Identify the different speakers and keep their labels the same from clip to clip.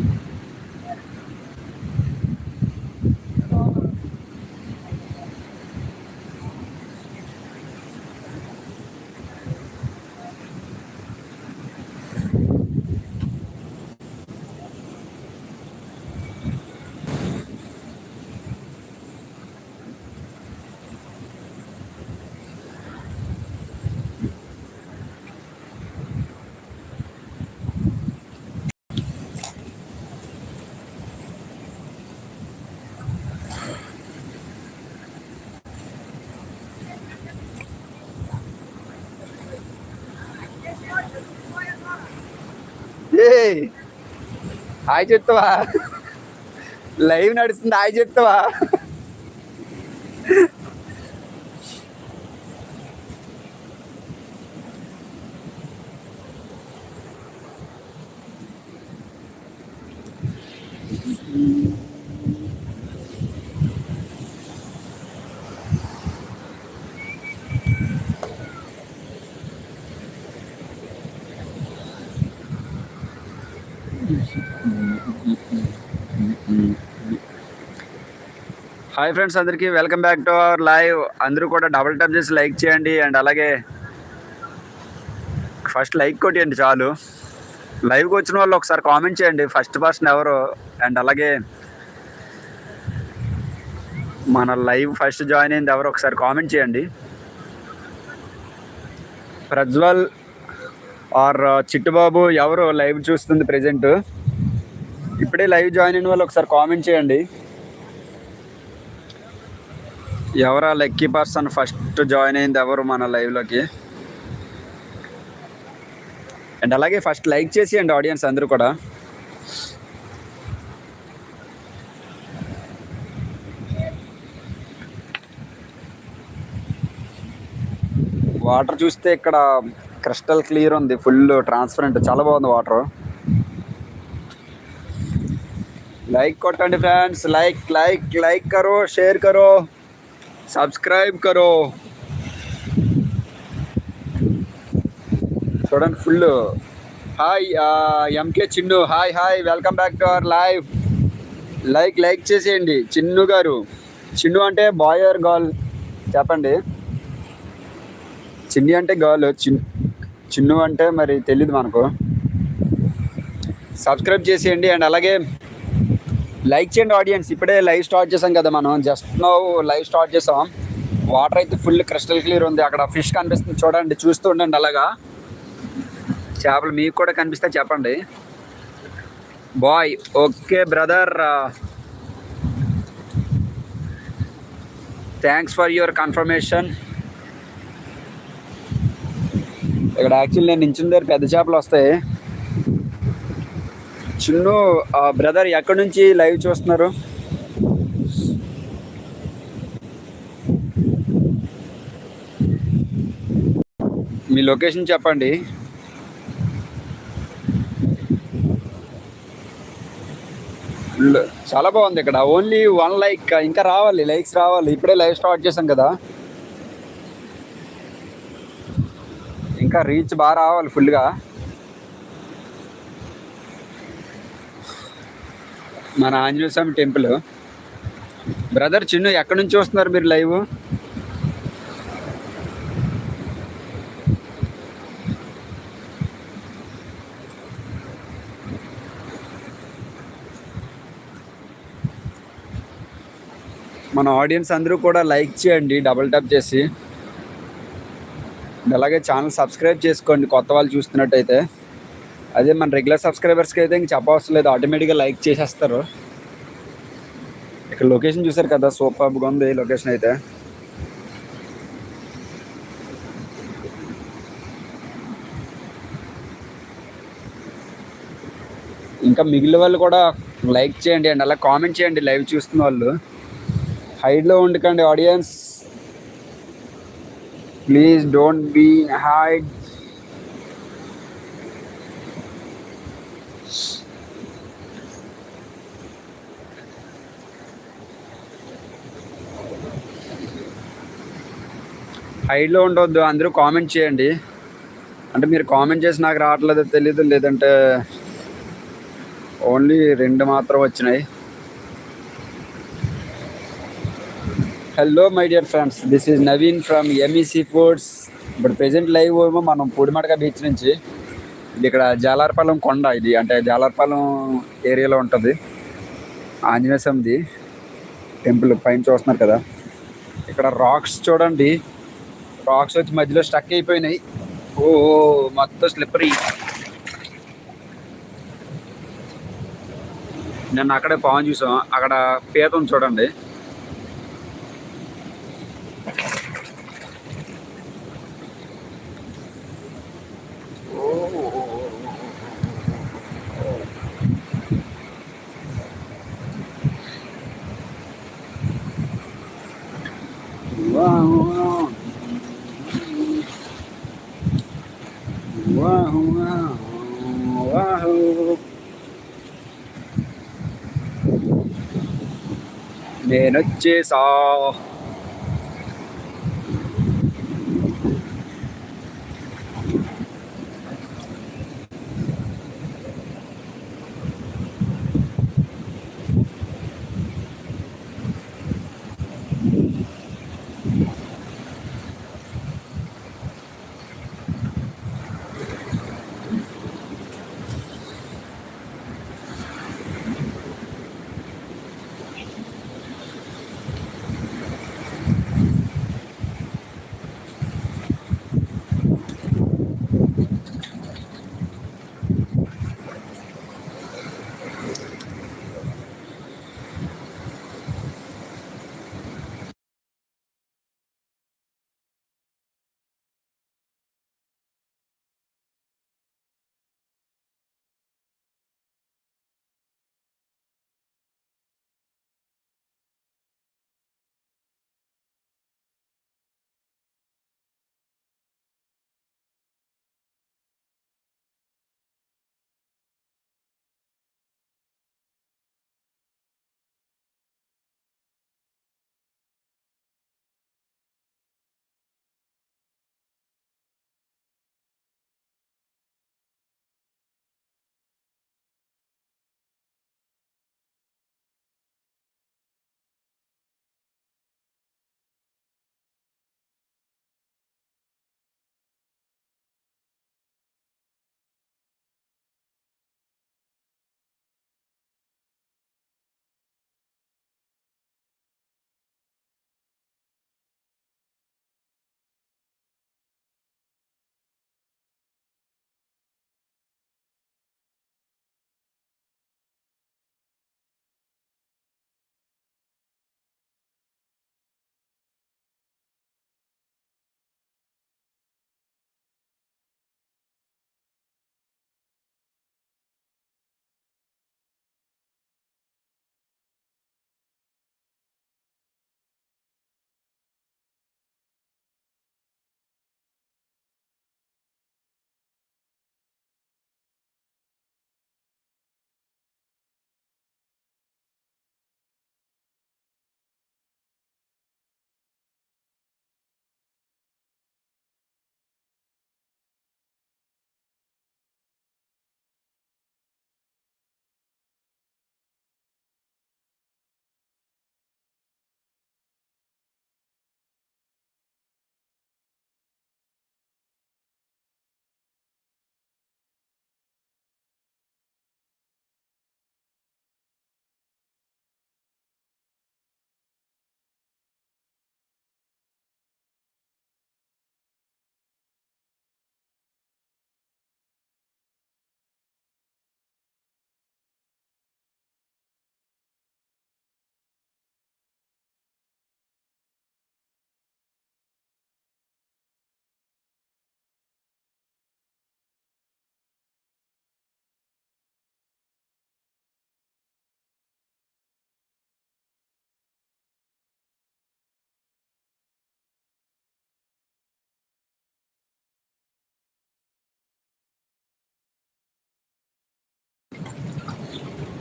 Speaker 1: Thank you. Hi చెప్తావా? Live నడుస్తుంది hi చెప్తావా? హాయ్ ఫ్రెండ్స్ అందరికీ welcome back to our live. అందరూ కూడా డబుల్ టప్ చేసి లైక్ చేయండి అండ్ అలాగే ఫస్ట్ లైక్ కొట్టేయండి చాలు. లైవ్కి వచ్చిన వాళ్ళు ఒకసారి కామెంట్ చేయండి ఫస్ట్ పర్సన్ ఎవరు? అండ్ అలాగే మన లైవ్ ఫస్ట్ జాయిన్ అయింది ఎవరు ఒకసారి కామెంట్ చేయండి. ప్రజ్వల్ ఆర్ చిట్టుబాబు ఎవరు లైవ్ చూస్తుంది ప్రజెంట్? ఇప్పుడే లైవ్ జాయిన్ అయిన వాళ్ళు ఒకసారి కామెంట్ చేయండి. ఎవరా లక్కీ పర్సన్ ఫస్ట్ జాయిన్ అయింది ఎవరు మన లైవ్లోకి అండ్ అలాగే ఫస్ట్ లైక్ చేసి అండి ఆడియన్స్ అందరూ కూడా. వాటర్ చూస్తే ఇక్కడ క్రిస్టల్ క్లియర్ ఉంది ఫుల్ ట్రాన్స్పరెంట్ చాలా బాగుంది వాటర్. లైక్ కొట్టండి ఫ్రెండ్స్ లైక్ లైక్ లైక్ కరో షేర్ కరో. సబ్స్క్రైబ్ కరో చూడండి full hi MK Chinnu hi hi welcome back to our live like like చేసేయండి। చిన్ను గారు। చిన్ను అంటే బాయ్ ఆర్ గర్ల్ చెప్పండి। చిన్ని అంటే గర్ల్ చిన్ చిన్ను అంటే మరి తెలీదు మనకు। సబ్స్క్రైబ్ చేసేయండి అండ్ అలాగే లైక్ చేయండి ఆడియన్స్. ఇప్పుడే లైవ్ స్టార్ట్ చేసాం కదా మనం. జస్ట్ నో లైవ్ స్టార్ట్ చేసాం వాటర్ అయితే ఫుల్ క్రిస్టల్ క్లియర్ ఉంది. అక్కడ ఫిష్ కనిపిస్తుంది. చూడండి చూస్తూ ఉండండి అలాగా. చేపలు మీకు కూడా కనిపిస్తే చెప్పండి. Bye. Okay brother. Thanks for your confirmation. ఇక్కడ యాక్చువల్లీ నేను నించున్న దగ్గర పెద్ద చేపలు వస్తాయి. చిన్ను బ్రదర్ ఎక్కడి నుంచి లైవ్ చూస్తున్నారు? మీ లొకేషన్ చెప్పండి. చాలా బాగుంది ఇక్కడ. ఓన్లీ వన్ లైక్ ఇంకా రావాలి లైక్స్ రావాలి. ఇప్పుడే లైవ్ స్టార్ట్ చేసాం కదా. ఇంకా రీచ్ బాగా రావాలి ఫుల్గా. మన ఆంజనేయ స్వామి టెంపుల్. బ్రదర్ చిన్ను ఎక్కడి నుంచి వస్తున్నారు మీరు లైవ్? మన ఆడియన్స్ అందరూ కూడా లైక్ చేయండి డబుల్ ట్యాప్ చేసి. అలాగే ఛానల్ సబ్స్క్రైబ్ చేసుకోండి కొత్త వాళ్ళు చూస్తున్నట్టయితే. అదే మన రెగ్యులర్ సబ్స్క్రైబర్స్కి అయితే ఇంక చెప్పవసరం లేదు. ఆటోమేటిక్గా లైక్ చేసేస్తారు. ఇక్కడ లొకేషన్ చూసారు కదా? సూపర్గా ఉంది లొకేషన్ అయితే. ఇంకా మిగిలిన వాళ్ళు కూడా లైక్ చేయండి అండ్. అలా కామెంట్ చేయండి లైవ్ చూస్తున్న వాళ్ళు. హైడ్లో ఉండకండి audience please don't be hide హైడ్లో ఉండొద్దు అందరూ కామెంట్ చేయండి. అంటే మీరు కామెంట్ చేసి నాకు రావట్లేదు తెలీదు లేదంటే ఓన్లీ రెండు మాత్రం వచ్చినాయి. Hello my dear friends this is Naveen from MEC foods ఇప్పుడు ప్రజెంట్ లైవ్ ఏమో మనం పూడిమడక బీచ్ నుంచి. ఇది ఇక్కడ జాలార్పాలెం కొండ ఇది. అంటే జాలార్పాలెం ఏరియాలో ఉంటుంది. ఆంజనేయ స్వామిది. టెంపుల్ పైన చూస్తున్నారు కదా. ఇక్కడ రాక్స్ చూడండి. రాక్స్ వచ్చి మధ్యలో స్టక్ అయిపోయినాయి. ఓ మొత్తం స్లిప్పరీ నేను అక్కడే పవన్ చూసాం. అక్కడ పీత ఉంది చూడండి. Wow, wow, wow, wow. నేనొచ్చేసా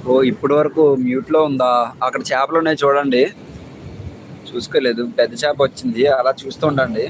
Speaker 1: ఓ ఇప్పటి వరకు మ్యూట్లో ఉందా? అక్కడ చేపలు ఉన్నాయి చూడండి. చూసుకోలేదు పెద్ద చేప వచ్చింది. అలా చూస్తూ ఉండండి.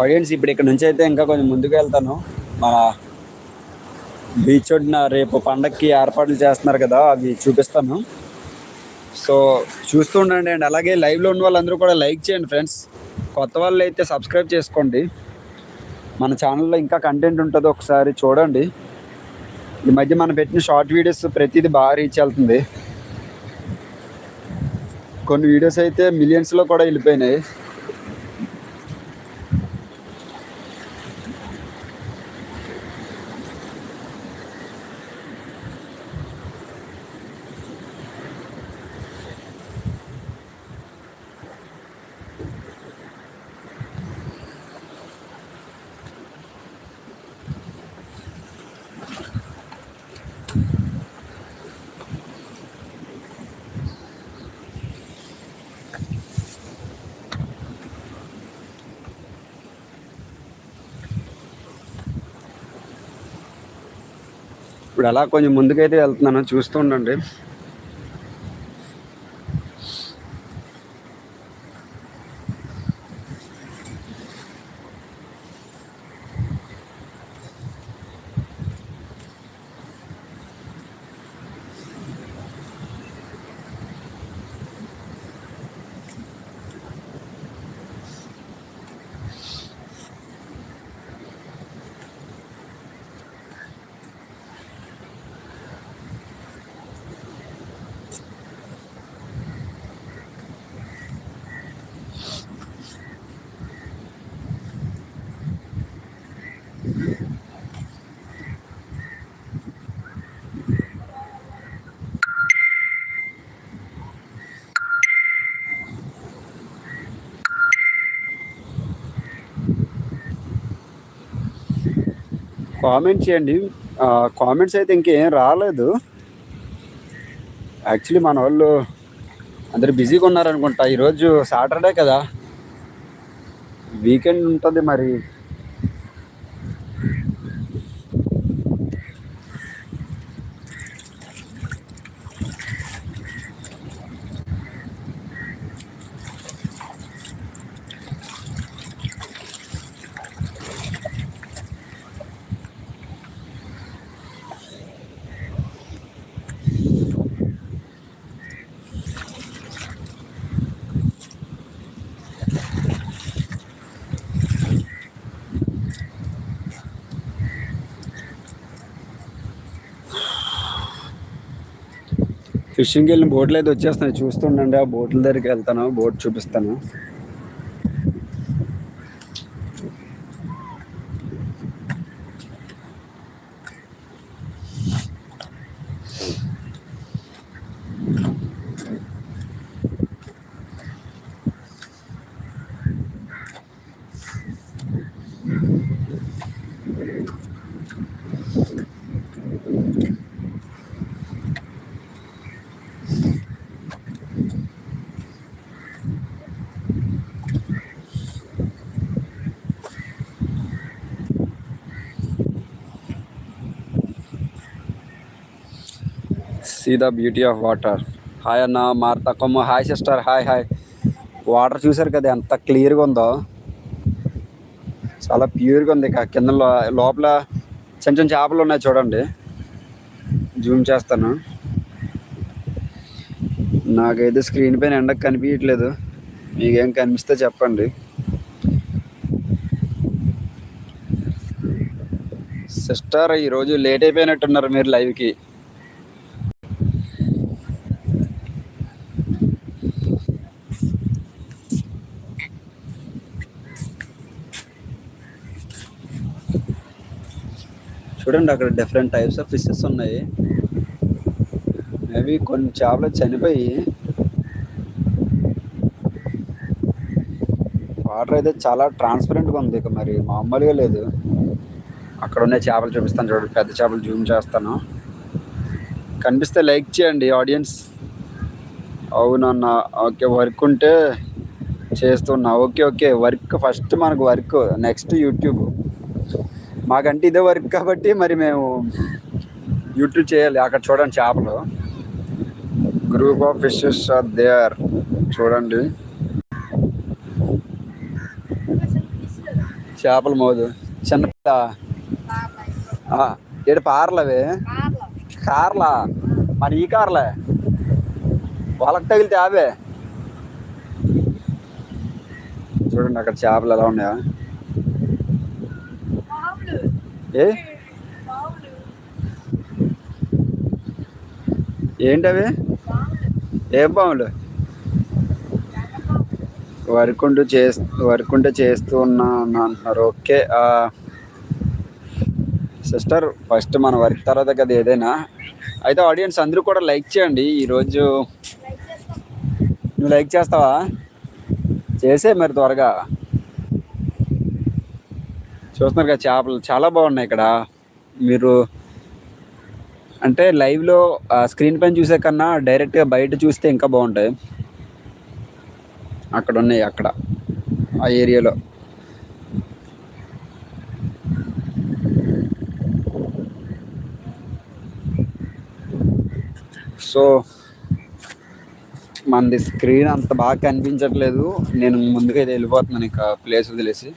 Speaker 1: ఆడియన్స్ ఇప్పుడు ఇక్కడ నుంచి అయితే ఇంకా కొంచెం ముందుకు వెళ్తాను. మన బీచ్ ఒడ్డున రేపు పండక్కి ఏర్పాట్లు చేస్తున్నారు కదా అవి చూపిస్తాను. సో చూస్తూ ఉండండి అండ్. అలాగే లైవ్లో ఉన్న వాళ్ళందరూ కూడా లైక్ చేయండి ఫ్రెండ్స్ కొత్త వాళ్ళు అయితే సబ్స్క్రైబ్ చేసుకోండి. మన ఛానల్లో ఇంకా కంటెంట్ ఉంటుంది ఒకసారి చూడండి. ఈ మధ్య మనం పెట్టిన షార్ట్ వీడియోస్ ప్రతిదీ బాగా రీచ్ వెళ్తుంది. కొన్ని వీడియోస్ అయితే మిలియన్స్లో కూడా వెళ్ళిపోయినాయి. ఇప్పుడు అలా కొంచెం ముందుకైతే వెళ్తున్నాను చూస్తూ కామెంట్ చేయండి. కామెంట్స్ అయితే ఇంకేం రాలేదు. యాక్చువల్లీ మన వాళ్ళు అందరు బిజీగా ఉన్నారనుకుంటా. ఈరోజు సాటర్డే కదా. వీకెండ్ ఉంటుంది మరి. ఫిషింగ్కి వెళ్ళిన బోట్లు అయితే వచ్చేస్తున్నాయి. చూస్తుండండి ఆ బోట్ల దగ్గరికి వెళ్తాను బోట్ చూపిస్తాను. See the beauty of water hi అన్న మార్తా కొమ్మ hi sister hi hi water చూసారు కదా ఎంత క్లియర్గా ఉందో. చాలా ప్యూర్గా ఉంది ఇక. కింద లోపల చిన్న చిన్న చేపలు ఉన్నాయి చూడండి. జూమ్ చేస్తాను. నాకైతే స్క్రీన్ పైన ఎండకు కనిపించట్లేదు. మీకేం కనిపిస్తే చెప్పండి. సిస్టర్ ఈరోజు లేట్ అయిపోయినట్టున్నారు మీరు లైవ్కి చూడండి అక్కడ డిఫరెంట్ టైప్స్ ఆఫ్ ఫిషెస్ ఉన్నాయి. మేబీ కొన్ని చేపలు చనిపోయి వాటర్ అయితే చాలా ట్రాన్స్పరెంట్గా ఉంది ఇక మరి మామూలుగా లేదు. అక్కడ ఉన్న చేపలు చూపిస్తాను చూడండి పెద్ద చేపలు జూమ్ చేస్తాను. కనిపిస్తే లైక్ చేయండి ఆడియన్స్ అవునన్న ఓకే వర్క్ ఉంటే చేస్తున్నా. ఓకే ఓకే వర్క్ ఫస్ట్ మనకు వర్క్ నెక్స్ట్ యూట్యూబ్ మాకంటే ఇదే వర్క్ కాబట్టి మరి మేము యూట్యూబ్ చేయాలి. అక్కడ చూడండి చేపలు. Group of fishes are there చూడండి. చేపల మోదు. చిన్న పిల్ల. ఏడు పార్లవే కార్లా? మరి ఈ కార్లే? వాళ్ళకి తగిలితే అవే. చూడండి అక్కడ చేపలు ఎలా ఉన్నాయా. ఏ? ఏంటవి? ఏం బావులు వర్క్ ఉంటూ చేస్తూ వర్క్ ఉంటే చేస్తూ ఉన్నా ఉన్నా అంటున్నారు. ఓకే సిస్టర్ ఫస్ట్ మన వర్క్ తర్వాత కదా ఏదైనా. అయితే ఆడియన్స్ అందరూ కూడా లైక్ చేయండి ఈరోజు. నువ్వు లైక్ చేస్తావా? చేసే మరి త్వరగా. చూస్తున్నారు కదా చేపలు చాలా బాగున్నాయి ఇక్కడ. మీరు అంటే లైవ్లో స్క్రీన్ పైన చూసే కన్నా డైరెక్ట్గా బయట చూస్తే ఇంకా బాగుంటాయి. అక్కడ ఉన్నాయి అక్కడ ఆ ఏరియాలో సో మనది స్క్రీన్ అంత బాగా కనిపించట్లేదు. నేను ముందుకైతే వెళ్ళిపోతున్నాను ఇంకా ప్లేస్ వదిలేసి.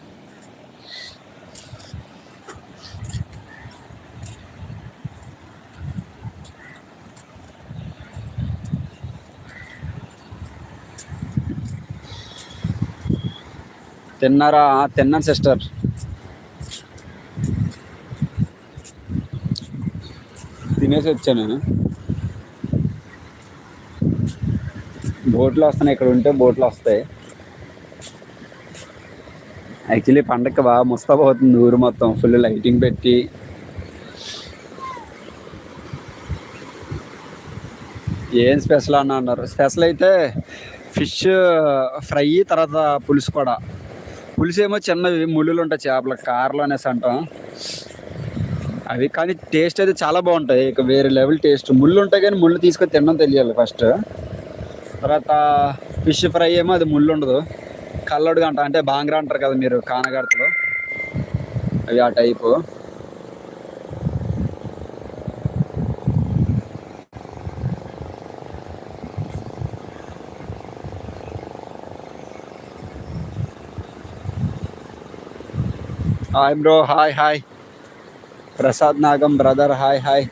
Speaker 1: తిన్నారా తిన్నాను సిస్టర్. తినేసి వచ్చాను నేను. బోట్లు వస్తున్నాయి ఇక్కడ ఉంటే బోట్లు వస్తాయి. యాక్చువల్లీ పండగ బాగా ముస్తాబ్ అవుతుంది ఊరు మొత్తం. ఫుల్ లైటింగ్ పెట్టి. ఏం స్పెషల్ అన్న అన్నారు. స్పెషల్ అయితే ఫిష్ ఫ్రై తర్వాత పులుసు కూడా. పులుసు ఏమో చిన్నవి ముళ్ళులు ఉంటాయి చేపల కారలు అనేసి అంటాం. అవి కానీ టేస్ట్ అయితే చాలా బాగుంటాయి. ఇక వేరే లెవెల్ టేస్ట్ ముళ్ళు ఉంటాయి కానీ ముళ్ళు తీసుకొని తినడం తెలియాలి ఫస్ట్ తర్వాత ఫిష్ ఫ్రై ఏమో అది ముళ్ళు ఉండదు. కల్లడుగా అంట. అంటే బాంగ్రా అంటారు కదా మీరు కానగడతలో. అవి ఆ type hi bro hi hi Prasad Nagam brother hi hi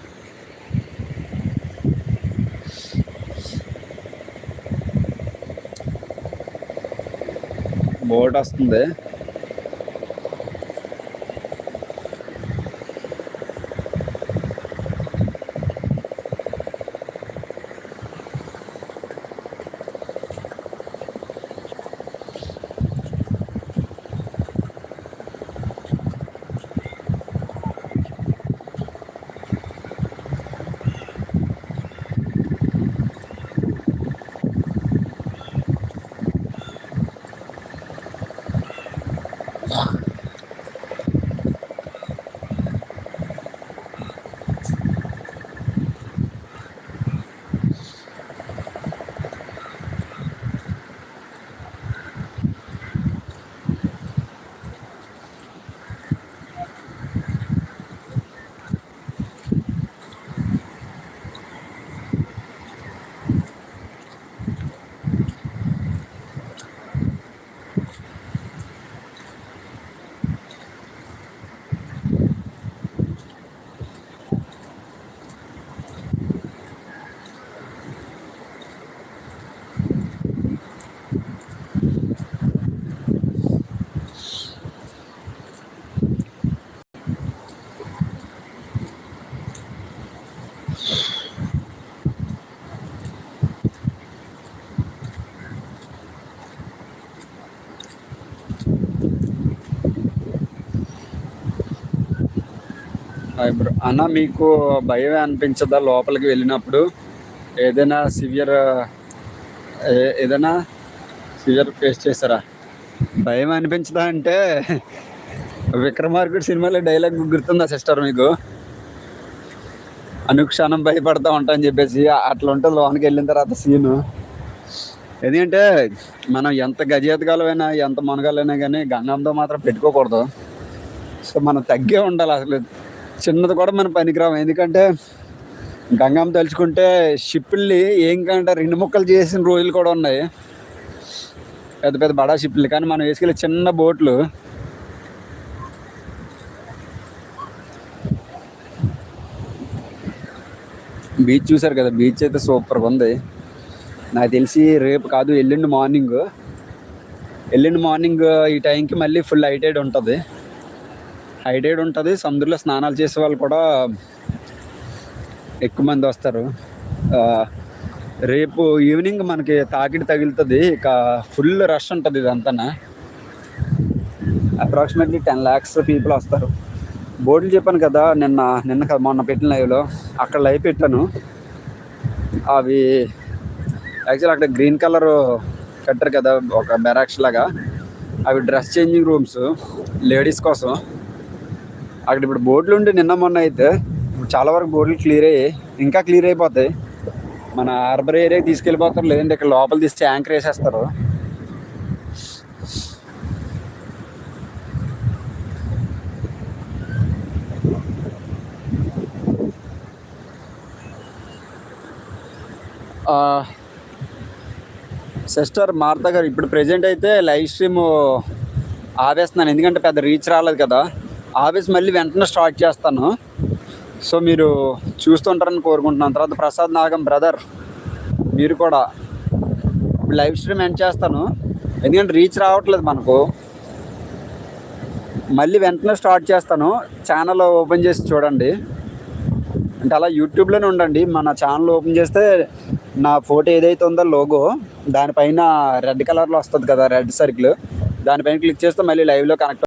Speaker 1: boat వస్తుంది. బ్రో అన్న మీకు భయం అనిపించదా లోపలికి వెళ్ళినప్పుడు? ఏదైనా సివియర్ ఏదైనా సివియర్ ఫేస్ చేస్తారా భయం అనిపించదా అంటే విక్రమార్కుడు సినిమాలో డైలాగ్ గుర్తుందా సిస్టర్ మీకు? అనుక్షణం భయపడతా ఉంటా అని చెప్పేసి అట్లా ఉంటుంది లోనికి వెళ్ళిన తర్వాత సీను. ఎందుకంటే మనం ఎంత గజేతగాలమైనా ఎంత మునగాలైనా కానీ గంగంతో మాత్రం పెట్టుకోకూడదు. సో మనం తగ్గే ఉండాలి అసలు. చిన్నది కూడా మనం పనికిరాము ఎందుకంటే గంగమ్మ తలుచుకుంటే షిప్పుల్ని ఏం కంటే రెండు ముక్కలు చేసిన రోజులు కూడా ఉన్నాయి. పెద్ద పెద్ద బడా షిప్పులు కానీ మనం వేసుకెళ్ళే చిన్న బోట్లు బీచ్ చూసారు కదా? బీచ్ అయితే సూపర్గా ఉంది. నాకు తెలిసి రేపు కాదు ఎల్లుండి మార్నింగ్. ఎల్లుండి మార్నింగ్ ఈ టైంకి మళ్ళీ ఫుల్ హైటైడ్ ఉంటుంది. హైటైడ్ ఉంటుంది. సముద్రంలో స్నానాలు చేసే వాళ్ళు కూడా ఎక్కువ మంది వస్తారు. రేపు ఈవినింగ్ మనకి తాకిడి తగులుతుంది. ఇక ఫుల్ రష్ ఉంటుంది ఇదంతా అప్రాక్సిమేట్లీ టెన్ ల్యాక్స్ పీపుల్ వస్తారు. బోర్డులు చెప్పాను కదా నిన్న నిన్న కదా మొన్న పెట్టిన లైవ్లో అక్కడ లైవ్ పెట్టాను. అవి యాక్చువల్ అక్కడ గ్రీన్ కలర్ కట్టారు కదా ఒక బెరాక్స్ లాగా. అవి డ్రెస్ చేంజింగ్ రూమ్స్ లేడీస్ కోసం. అక్కడ ఇప్పుడు బోర్డులు ఉండి నిన్న మొన్న అయితే ఇప్పుడు చాలా వరకు బోర్డులు క్లియర్ అయ్యాయి. ఇంకా క్లియర్ అయిపోతాయి. మన హార్బర్ ఏరియాకి తీసుకెళ్ళిపోతారు. లేదంటే ఇక్కడ లోపల తీసి యాంకర్ వేసేస్తారు. సిస్టర్ మార్తా గారు ఇప్పుడు ప్రెజెంట్ అయితే లైవ్ స్ట్రీమ్ ఆవేస్తున్నాను ఎందుకంటే పెద్ద రీచ్ రాలేదు కదా. ఆఫీస్ మళ్ళీ వెంటనే స్టార్ట్ చేస్తాను. సో మీరు చూస్తుంటారని కోరుకుంటున్నాను. తర్వాత ప్రసాద్ నాగం బ్రదర్ మీరు కూడా లైవ్ స్ట్రీమ్ ఎండ్ చేస్తాను. ఎందుకంటే రీచ్ రావట్లేదు మనకు. మళ్ళీ వెంటనే స్టార్ట్ చేస్తాను. ఛానల్ ఓపెన్ చేసి చూడండి. అంటే అలా యూట్యూబ్లోనే ఉండండి. మన ఛానల్ ఓపెన్ చేస్తే నా ఫోటో ఏదైతే ఉందో లోగో దానిపైన రెడ్ కలర్లో వస్తుంది కదా రెడ్ సర్కిల్. దానిపైన క్లిక్ చేస్తే మళ్ళీ లైవ్లో కనెక్ట్